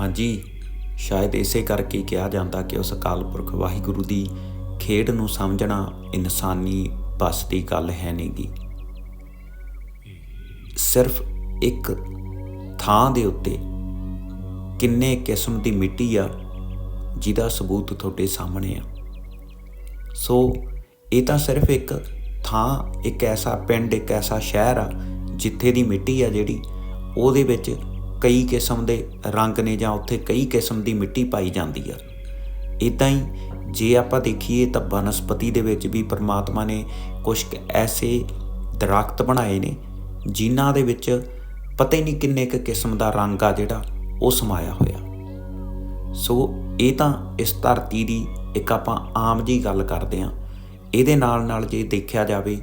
ਹਾਂਜੀ, ਸ਼ਾਇਦ ਇਸੇ ਕਰਕੇ ਕਿਹਾ ਜਾਂਦਾ ਕਿ ਉਸ ਅਕਾਲ ਪੁਰਖ ਵਾਹਿਗੁਰੂ ਦੀ ਖੇਡ ਨੂੰ ਸਮਝਣਾ ਇਨਸਾਨੀ ਬਸ ਦੀ ਗੱਲ ਹੈ ਨਹੀਂਗੀ ਸਿਰਫ ਇੱਕ ਥਾਂ ਦੇ ਉੱਤੇ ਕਿੰਨੇ ਕਿਸਮ ਦੀ ਮਿੱਟੀ ਆ, ਜਿਹਦਾ ਸਬੂਤ ਤੁਹਾਡੇ ਸਾਹਮਣੇ ਆ। ਸੋ, ਇਹ ਤਾਂ ਸਿਰਫ ਇੱਕ ਥਾਂ, ਇੱਕ ਐਸਾ ਪਿੰਡ, ਇੱਕ ਐਸਾ ਸ਼ਹਿਰ ਆ, ਜਿੱਥੇ ਦੀ ਮਿੱਟੀ ਆ ਜਿਹੜੀ, ਉਹਦੇ ਵਿੱਚ ਕਈ ਕਿਸਮ ਦੇ ਰੰਗ ਨੇ ਜਾਂ ਉੱਥੇ ਕਈ ਕਿਸਮ ਦੀ ਮਿੱਟੀ ਪਾਈ ਜਾਂਦੀ ਆ। ਇਦਾਂ ਹੀ ਜੇ ਆਪਾਂ ਦੇਖੀਏ ਤਾਂ ਬਨਸਪਤੀ ਦੇ ਵਿੱਚ ਵੀ ਪਰਮਾਤਮਾ ਨੇ ਕੁਝ ਕੁ ਐਸੇ ਦਰਖਤ ਬਣਾਏ ਨੇ, ਜਿਨ੍ਹਾਂ ਦੇ ਵਿੱਚ ਪਤਾ ਹੀ ਨਹੀਂ ਕਿੰਨੇ ਕੁ ਕਿਸਮ ਦਾ ਰੰਗ ਆ ਜਿਹੜਾ ਉਹ ਸਮਾਇਆ ਹੋਇਆ। ਸੋ ਇਹ ਤਾਂ ਇਸ ਧਰਤੀ ਦੀ ਇੱਕ ਆਪਾਂ ਆਮ ਜੀ ਗੱਲ ਕਰਦੇ ਆਂ ਇਹਦੇ ਨਾਲ ਨਾਲ ਜੇ ਦੇਖਿਆ ਜਾਵੇ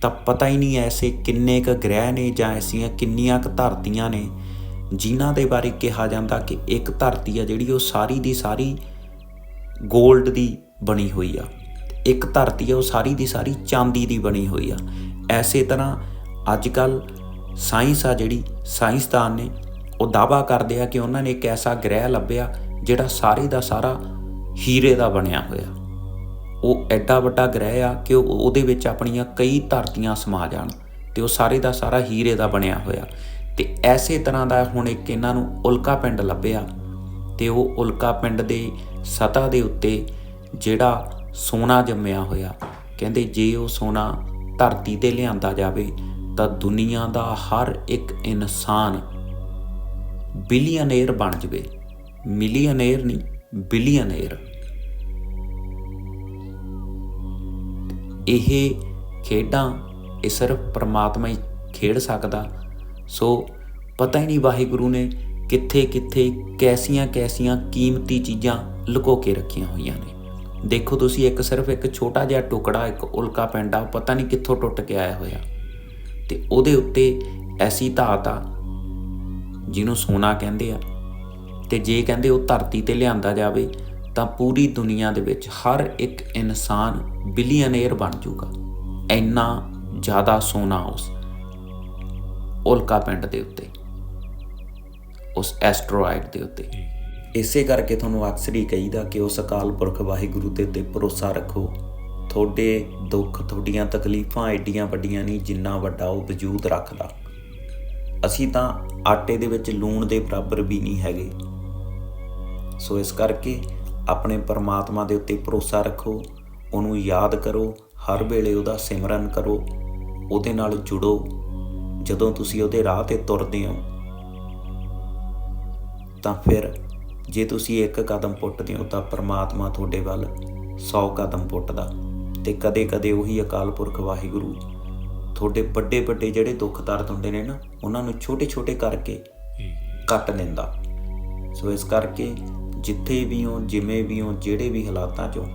ਤਾਂ ਪਤਾ ਹੀ ਨਹੀਂ ਐਸੇ ਕਿੰਨੇ ਕ ਗ੍ਰਹਿ ਨੇ ਜਾਂ ਐਸੀਆਂ ਕਿੰਨੀਆਂ ਕ ਧਰਤੀਆਂ ਨੇ ਜਿਨ੍ਹਾਂ ਦੇ ਬਾਰੇ ਕਿਹਾ ਜਾਂਦਾ ਕਿ ਇੱਕ ਧਰਤੀ ਆ ਜਿਹੜੀ ਉਹ ਸਾਰੀ ਦੀ ਸਾਰੀ 골ਡ ਦੀ ਬਣੀ ਹੋਈ ਆ। ਇੱਕ ਧਰਤੀ ਆ ਉਹ ਸਾਰੀ ਦੀ ਸਾਰੀ ਚਾਂਦੀ ਦੀ ਬਣੀ ਹੋਈ ਆ। ਐਸੇ ਤਰ੍ਹਾਂ ਅੱਜ ਕੱਲ ਸਾਇੰਸ ਆ ਜਿਹੜੀ ਸਾਇੰਸਦਾਨ ਨੇ, ਉਹ ਦਾਵਾ ਕਰਦੇ ਆ ਕਿ ਉਹਨਾਂ ਨੇ ਇੱਕ ਐਸਾ ਗ੍ਰਹਿ ਲੱਭਿਆ ਜਿਹੜਾ ਸਾਰੇ ਦਾ ਸਾਰਾ ਹੀਰੇ ਦਾ ਬਣਿਆ ਹੋਇਆ। ਉਹ ਐਡਾ ਵੱਡਾ ਗ੍ਰਹਿ ਆ ਕਿ ਉਹਦੇ ਵਿੱਚ ਆਪਣੀਆਂ ਕਈ ਧਰਤੀਆਂ ਸਮਾ ਜਾਣ ਤੇ ਉਹ ਸਾਰੇ ਦਾ ਸਾਰਾ ਹੀਰੇ ਦਾ ਬਣਿਆ ਹੋਇਆ। ਤੇ ਐਸੇ ਤਰ੍ਹਾਂ ਦਾ ਹੁਣ ਇੱਕ ਇਹਨਾਂ ਨੂੰ ਉਲਕਾ ਪਿੰਡ ਲੱਭਿਆ ਤੇ ਉਹ ਉਲਕਾ ਪਿੰਡ ਦੇ ਸਤਾ ਦੇ ਉੱਤੇ ਜਿਹੜਾ ਸੋਨਾ ਜੰਮਿਆ ਹੋਇਆ। ਕਹਿੰਦੇ ਜੇ ਉਹ ਸੋਨਾ ਧਰਤੀ ਤੇ ਲਿਆਂਦਾ ਜਾਵੇ ਤਾਂ ਦੁਨੀਆ ਦਾ ਹਰ ਇੱਕ ਇਨਸਾਨ ਬਿਲੀਅਨੇਰ ਬਣ ਜਵੇ। ਮਿਲੀਅਨੇਰ ਨਹੀਂ ਬਿਲੀਅਨੇਰ ਇਹ ਖੇਡਾਂ ਇਹ ਸਿਰਫ ਪਰਮਾਤਮਾ ਹੀ ਖੇਡ ਸਕਦਾ ਸੋ ਪਤਾ ਹੀ ਨਹੀਂ ਵਾਹਿਗੁਰੂ ਨੇ ਕਿੱਥੇ ਕਿੱਥੇ ਕੈਸੀਆਂ ਕੈਸੀਆਂ ਕੀਮਤੀ ਚੀਜ਼ਾਂ ਲੁਕੋ ਕੇ ਰੱਖੀਆਂ ਹੋਈਆਂ ਨੇ। ਦੇਖੋ ਤੁਸੀਂ ਇੱਕ ਸਿਰਫ ਇੱਕ ਛੋਟਾ ਜਿਹਾ ਟੁਕੜਾ, ਇੱਕ ਉਲਕਾ ਪਿੰਡਾ, ਪਤਾ ਨਹੀਂ ਕਿੱਥੋਂ ਟੁੱਟ ਕੇ ਆਇਆ ਹੋਇਆ। ਤੇ ਉਹਦੇ ਉੱਤੇ ਐਸੀ ਧਾਤ ਆ, ਜਿਹਨੂੰ ਸੋਨਾ ਕਹਿੰਦੇ ਆ। ਤੇ ਜੇ ਕਹਿੰਦੇ ਉਹ ਧਰਤੀ ਤੇ ਲਿਆਂਦਾ ਜਾਵੇ, ਤਾਂ ਪੂਰੀ ਦੁਨੀਆ ਦੇ ਵਿੱਚ ਹਰ ਇੱਕ ਇਨਸਾਨ ਬਿਲੀਅਨੇਰ ਬਣ ਜਾਊਗਾ। ਇੰਨਾ ਜ਼ਿਆਦਾ ਸੋਨਾ ਉਸ ਉਲਕਾ ਪਿੰਡ ਦੇ ਉੱਤੇ, ਉਸ ਐਸਟਰੋਇਡ ਦੇ ਉੱਤੇ। ਇਸੇ ਕਰਕੇ ਤੁਹਾਨੂੰ ਅਕਸਰ ਹੀ ਕਹੀਦਾ ਕਿ ਉਸ ਅਕਾਲ ਪੁਰਖ ਵਾਹਿਗੁਰੂ ਦੇ ਉੱਤੇ ਭਰੋਸਾ ਰੱਖੋ। ਤੁਹਾਡੇ ਦੁੱਖ, ਤੁਹਾਡੀਆਂ ਤਕਲੀਫਾਂ ਐਡੀਆਂ ਵੱਡੀਆਂ ਨਹੀਂ ਜਿੰਨਾ ਵੱਡਾ ਉਹ ਵਜੂਦ ਰੱਖਦਾ। ਅਸੀਂ ਤਾਂ ਆਟੇ ਦੇ ਵਿੱਚ ਲੂਣ ਦੇ ਬਰਾਬਰ ਵੀ ਨਹੀਂ ਹੈਗੇ। ਸੋ ਇਸ ਕਰਕੇ ਆਪਣੇ ਪਰਮਾਤਮਾ ਦੇ ਉੱਤੇ ਭਰੋਸਾ ਰੱਖੋ, ਉਹਨੂੰ ਯਾਦ ਕਰੋ, ਹਰ ਵੇਲੇ ਉਹਦਾ ਸਿਮਰਨ ਕਰੋ, ਉਹਦੇ ਨਾਲ ਜੁੜੋ। ਜਦੋਂ ਤੁਸੀਂ ਉਹਦੇ ਰਾਹ ਤੇ ਤੁਰਦੇ ਹੋ, ਤਾਂ ਫਿਰ ਜੇ ਤੁਸੀਂ ਇੱਕ ਕਦਮ ਪੁੱਟਦੇ ਹੋ, ਤਾਂ ਪਰਮਾਤਮਾ ਤੁਹਾਡੇ ਵੱਲ 100 ਕਦਮ ਪੁੱਟਦਾ। ਤੇ ਕਦੇ-ਕਦੇ ਉਹੀ ਅਕਾਲ ਪੁਰਖ ਵਾਹਿਗੁਰੂ ਤੁਹਾਡੇ ਵੱਡੇ ਵੱਡੇ ਜਿਹੜੇ ਦੁੱਖ ਦਰਦ ਹੁੰਦੇ ਨੇ ਨਾ, ਉਹਨਾਂ ਨੂੰ ਛੋਟੇ-ਛੋਟੇ ਕਰਕੇ ਕੱਟ ਦਿੰਦਾ। ਸੋ ਇਸ ਕਰਕੇ ਜਿੱਥੇ ਵੀ ਹੋ, ਜਿਵੇਂ ਵੀ ਹੋ, ਜਿਹੜੇ ਵੀ ਹਾਲਾਤਾਂ 'ਚੋਂ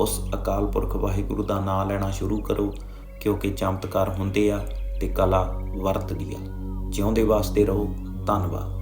ਉਸ ਅਕਾਲ ਪੁਰਖ ਵਾਹਿਗੁਰੂ ਦਾ ਨਾਮ ਲੈਣਾ ਸ਼ੁਰੂ ਕਰੋ, ਕਿਉਂਕਿ ਚਮਤਕਾਰ ਹੁੰਦੇ ਆ ਤੇ ਕਲਾ ਵਰਤਦੀ ਆ। ਜਿਉਂਦੇ ਵਾਸਤੇ ਰਹੋ। ਧੰਨਵਾਦ।